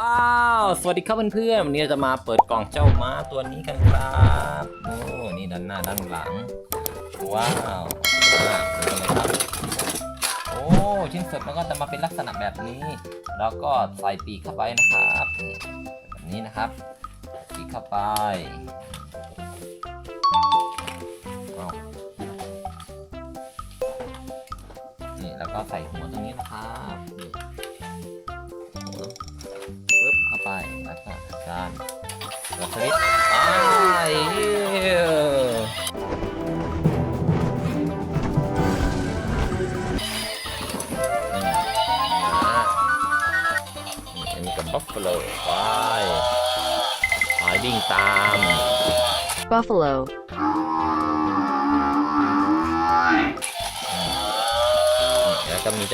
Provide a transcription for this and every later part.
อ้าว สวัสดีครับเพื่อนๆวันนี้จะมาเปิดกล่องเจ้าม้าตัวนี้กันครับโอ้นี่ด้านหน้าด้านหลัง ว้าวอะดูกันเลยครับ โอ้ชิ้นส่วนมันก็จะมาเป็นลักษณะแบบนี้ แล้วก็ใส่ปีกเข้าไปนะครับนี่แบบนี้นะครับ ปีกเข้าไปเอานี่แล้วก็ใส่หัวตรงนี้นะครับ กดสวิตช์อ้ายเหี้ยนี่นะนี่อันนี้กับบัฟเฟลไปหายดิ่งตาม Buffalo. นี่แล้วก็มี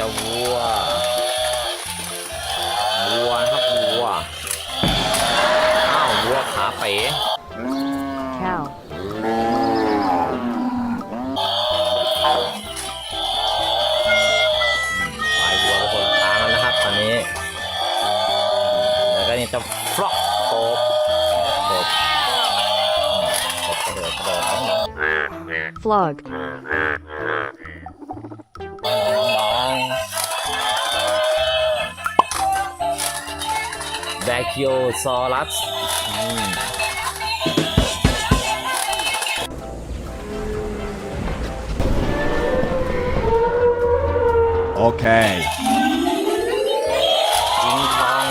Cow. ปลายวัวเป็นคนละทางแล้วนะครับตอนนี้ แล้วก็นี่จะฟลอกโคบโคบโคบกระโดดกระโดดน้องน้อง Flog. แบคิโอซอรัส Okay. ยิงทอง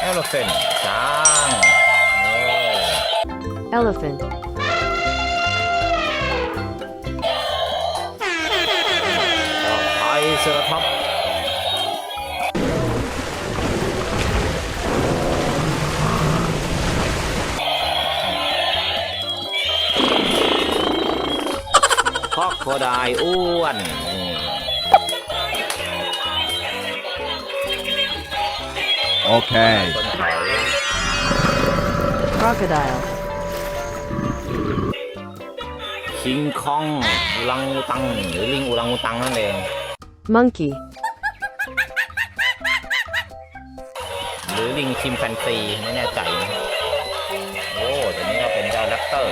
เอลเฟนช้างโอ้ Elephant. คอกโคไดายอ้วนนี่ Okay. คนถอย Crocodile. คิงคองอุลังอุตัง หรือลิงอุลังอุตังนั่นเอง Monkey. หรือลิงชิมแฟนซีไม่แน่ใจนะครับโอ้ตัวนี้ก็เป็นเจ้าแรปเตอร์